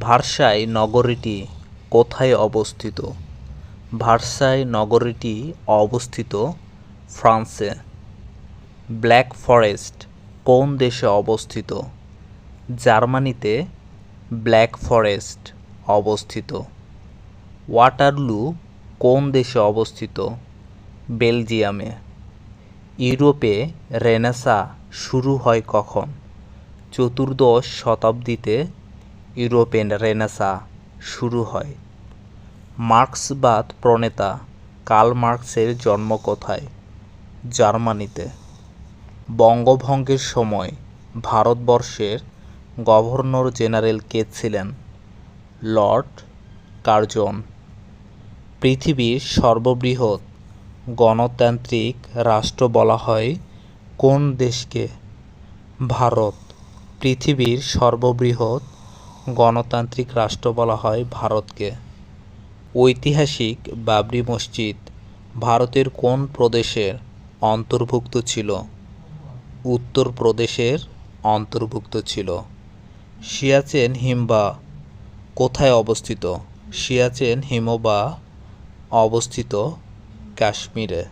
Versailles নগরীটি কোথায় অবস্থিত? Versailles নগরীটি অবস্থিত ফ্রান্সে। ব্ল্যাক ফরেস্ট কোন দেশে অবস্থিত? জার্মানিতে ব্ল্যাক ফরেস্ট অবস্থিত। ওয়াটারলু কোন দেশে অবস্থিত? বেলজিয়ামে। ইউরোপে রেনেসা শুরু হয় কখন? চতুর্দশ শতাব্দীতে ইউরোপের রেনেসা শুরু হয়। মার্ক্সবাদ প্রণেতা কার্ল মার্কসের জন্ম কোথায় জার্মানিতে। বঙ্গভঙ্গের সময় ভারতবর্ষের গভর্নর জেনারেল কে ছিলেন? Lord Curzon. পৃথিবীর সর্ববৃহৎ গণতান্ত্রিক রাষ্ট্র বলা হয় কোন দেশকে? ভারত, পৃথিবীর সর্ববৃহৎ গণতান্ত্রিক রাষ্ট্র বলা হয় ভারতকে। ঐতিহাসিক বাবরি মসজিদ ভারতের কোন প্রদেশের অন্তর্ভুক্ত ছিল? উত্তরপ্রদেশের অন্তর্ভুক্ত ছিল। সিয়াচেন হিমবা কোথায় অবস্থিত? সিয়াচেন হিমবা অবস্থিত কাশ্মীরে।